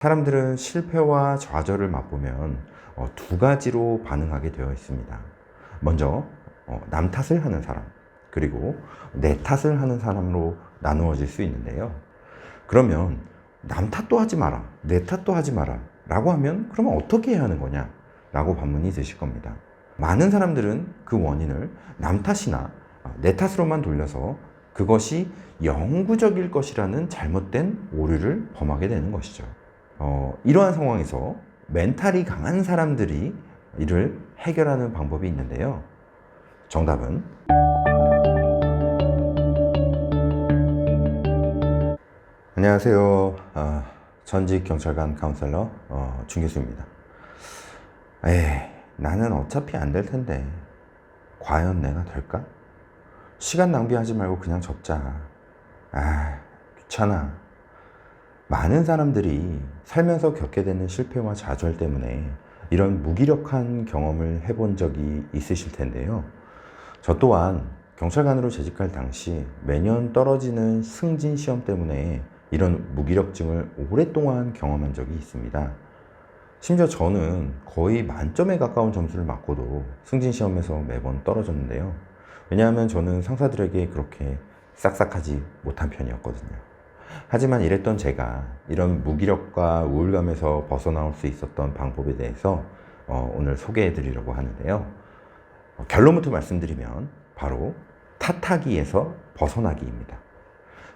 사람들은 실패와 좌절을 맛보면 어, 두 가지로 반응하게 되어 있습니다. 먼저 어, 남 탓을 하는 사람, 그리고 내 탓을 하는 사람으로 나누어질 수 있는데요. 그러면 남 탓도 하지 마라, 내 탓도 하지 마라 라고 하면 그러면 어떻게 해야 하는 거냐? 라고 반문이 드실 겁니다. 많은 사람들은 그 원인을 남 탓이나 어, 내 탓으로만 돌려서 그것이 영구적일 것이라는 잘못된 오류를 범하게 되는 것이죠. 어, 이러한 상황에서 멘탈이 강한 사람들이 이를 해결하는 방법이 있는데요. 정답은 안녕하세요. 아, 전직 경찰관 카운셀러 어, 준교수입니다. 에이, 나는 어차피 안 될 텐데 과연 내가 될까? 시간 낭비하지 말고 그냥 접자. 아, 귀찮아. 많은 사람들이 살면서 겪게 되는 실패와 좌절 때문에 이런 무기력한 경험을 해본 적이 있으실 텐데요. 저 또한 경찰관으로 재직할 당시 매년 떨어지는 승진 시험 때문에 이런 무기력증을 오랫동안 경험한 적이 있습니다. 심지어 저는 거의 만점에 가까운 점수를 맞고도 승진 시험에서 매번 떨어졌는데요. 왜냐하면 저는 상사들에게 그렇게 싹싹하지 못한 편이었거든요. 하지만 이랬던 제가 이런 무기력과 우울감에서 벗어나올 수 있었던 방법에 대해서 어, 오늘 소개해 드리려고 하는데요. 어, 결론부터 말씀드리면 바로 탓하기에서 벗어나기입니다.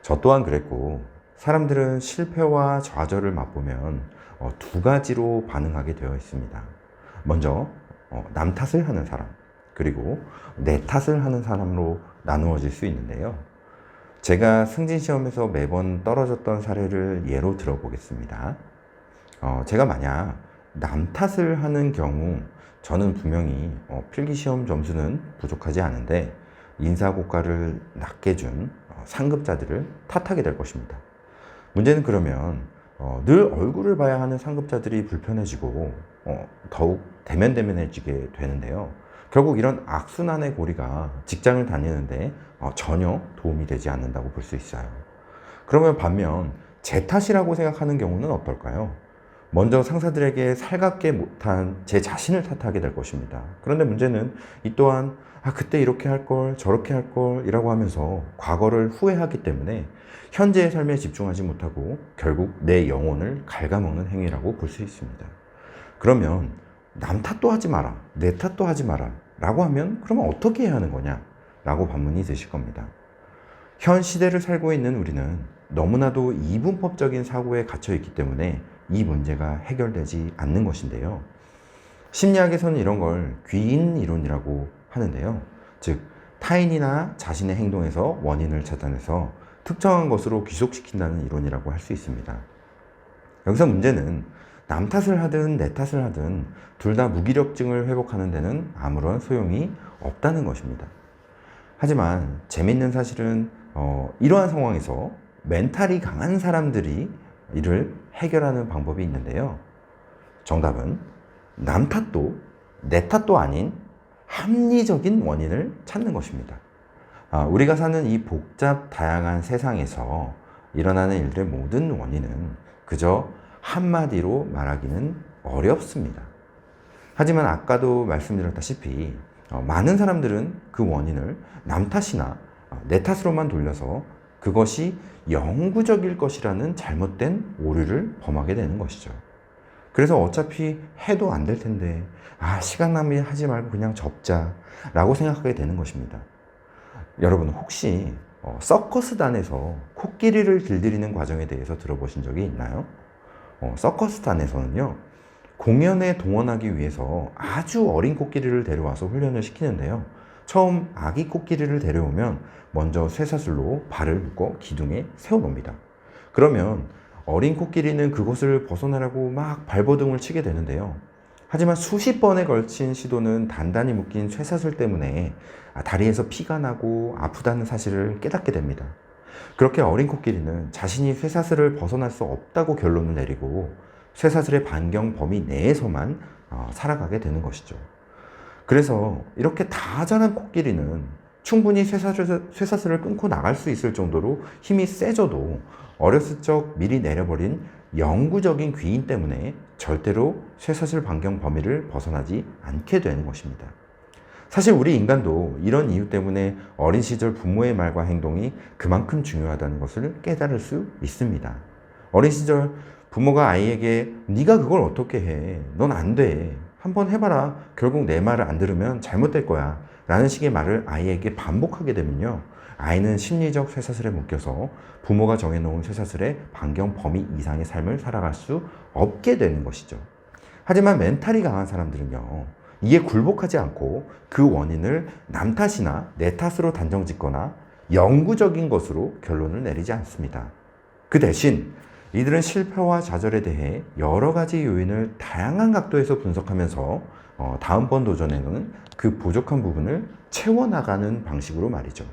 저 또한 그랬고 사람들은 실패와 좌절을 맛보면 어, 두 가지로 반응하게 되어 있습니다. 먼저 어, 남 탓을 하는 사람 그리고 내 탓을 하는 사람으로 나누어질 수 있는데요. 제가 승진 시험에서 매번 떨어졌던 사례를 예로 들어보겠습니다. 어, 제가 만약 남 탓을 하는 경우 저는 분명히 어, 필기 시험 점수는 부족하지 않은데 인사고과를 낮게 준 어, 상급자들을 탓하게 될 것입니다. 문제는 그러면 어, 늘 얼굴을 봐야 하는 상급자들이 불편해지고 어, 더욱 대면대면해지게 되는데요. 결국 이런 악순환의 고리가 직장을 다니는데 어, 전혀 도움이 되지 않는다고 볼 수 있어요. 그러면 반면 제 탓이라고 생각하는 경우는 어떨까요? 먼저 상사들에게 살갑게 못한 제 자신을 탓하게 될 것입니다. 그런데 문제는 이 또한 아, 그때 이렇게 할 걸, 저렇게 할 걸, 이라고 하면서 과거를 후회하기 때문에 현재의 삶에 집중하지 못하고 결국 내 영혼을 갉아먹는 행위라고 볼 수 있습니다. 그러면 남 탓도 하지 마라, 내 탓도 하지 마라, 라고 하면 그러면 어떻게 해야 하는 거냐? 라고 반문이 드실 겁니다. 현 시대를 살고 있는 우리는 너무나도 이분법적인 사고에 갇혀 있기 때문에 이 문제가 해결되지 않는 것인데요. 심리학에서는 이런 걸 귀인 이론이라고 하는데요. 즉, 타인이나 자신의 행동에서 원인을 찾아내서 특정한 것으로 귀속시킨다는 이론이라고 할 수 있습니다. 여기서 문제는 남 탓을 하든 내 탓을 하든 둘 다 무기력증을 회복하는 데는 아무런 소용이 없다는 것입니다. 하지만 재밌는 사실은 어, 이러한 상황에서 멘탈이 강한 사람들이 이를 해결하는 방법이 있는데요. 정답은 남 탓도 내 탓도 아닌 합리적인 원인을 찾는 것입니다. 아, 우리가 사는 이 복잡 다양한 세상에서 일어나는 일들의 모든 원인은 그저 한마디로 말하기는 어렵습니다. 하지만 아까도 말씀드렸다시피 어, 많은 사람들은 그 원인을 남 탓이나 어, 내 탓으로만 돌려서 그것이 영구적일 것이라는 잘못된 오류를 범하게 되는 것이죠. 그래서 어차피 해도 안 될 텐데, 아, 시간 낭비하지 말고 그냥 접자. 라고 생각하게 되는 것입니다. 여러분, 혹시 어, 서커스단에서 코끼리를 길들이는 과정에 대해서 들어보신 적이 있나요? 어, 서커스단에서는요, 공연에 동원하기 위해서 아주 어린 코끼리를 데려와서 훈련을 시키는데요. 처음 아기 코끼리를 데려오면 먼저 쇠사슬로 발을 묶어 기둥에 세워놓습니다. 그러면 어린 코끼리는 그곳을 벗어나려고 막 발버둥을 치게 되는데요. 하지만 수십 번에 걸친 시도는 단단히 묶인 쇠사슬 때문에 다리에서 피가 나고 아프다는 사실을 깨닫게 됩니다. 그렇게 어린 코끼리는 자신이 쇠사슬을 벗어날 수 없다고 결론을 내리고 쇠사슬의 반경 범위 내에서만 어, 살아가게 되는 것이죠. 그래서 이렇게 다 자란 코끼리는 충분히 쇠사슬, 쇠사슬을 끊고 나갈 수 있을 정도로 힘이 세져도 어렸을 적 미리 내려버린 영구적인 귀인 때문에 절대로 쇠사슬 반경 범위를 벗어나지 않게 되는 것입니다. 사실 우리 인간도 이런 이유 때문에 어린 시절 부모의 말과 행동이 그만큼 중요하다는 것을 깨달을 수 있습니다. 어린 시절 부모가 아이에게 네가 그걸 어떻게 해? 넌 안 돼. 한번 해봐라. 결국 내 말을 안 들으면 잘못될 거야. 라는 식의 말을 아이에게 반복하게 되면요. 아이는 심리적 쇠사슬에 묶여서 부모가 정해놓은 쇠사슬의 반경 범위 이상의 삶을 살아갈 수 없게 되는 것이죠. 하지만 멘탈이 강한 사람들은요. 이에 굴복하지 않고 그 원인을 남 탓이나 내 탓으로 단정 짓거나 영구적인 것으로 결론을 내리지 않습니다. 그 대신 이들은 실패와 좌절에 대해 여러 가지 요인을 다양한 각도에서 분석하면서 어, 다음번 도전에는 그 부족한 부분을 채워나가는 방식으로 말이죠.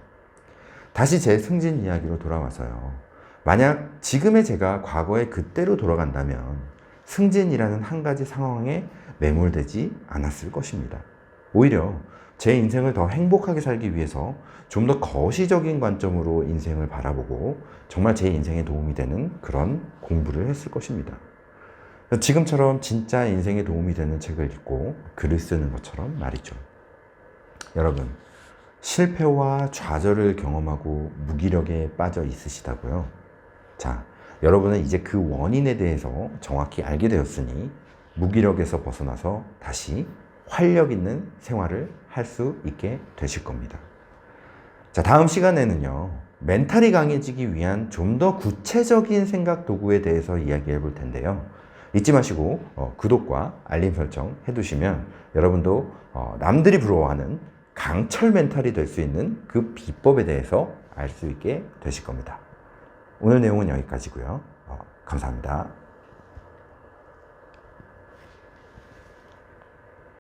다시 제 승진 이야기로 돌아와서요. 만약 지금의 제가 과거의 그때로 돌아간다면 승진이라는 한 가지 상황에 매몰되지 않았을 것입니다. 오히려 제 인생을 더 행복하게 살기 위해서 좀 더 거시적인 관점으로 인생을 바라보고 정말 제 인생에 도움이 되는 그런 공부를 했을 것입니다. 지금처럼 진짜 인생에 도움이 되는 책을 읽고 글을 쓰는 것처럼 말이죠. 여러분, 실패와 좌절을 경험하고 무기력에 빠져 있으시다고요? 자, 여러분은 이제 그 원인에 대해서 정확히 알게 되었으니 무기력에서 벗어나서 다시 활력 있는 생활을 할 수 있게 되실 겁니다. 자, 다음 시간에는요, 멘탈이 강해지기 위한 좀 더 구체적인 생각 도구에 대해서 이야기해 볼 텐데요. 잊지 마시고 어, 구독과 알림 설정 해두시면 여러분도 어, 남들이 부러워하는 강철 멘탈이 될 수 있는 그 비법에 대해서 알 수 있게 되실 겁니다. 오늘 내용은 여기까지고요. 어, 감사합니다.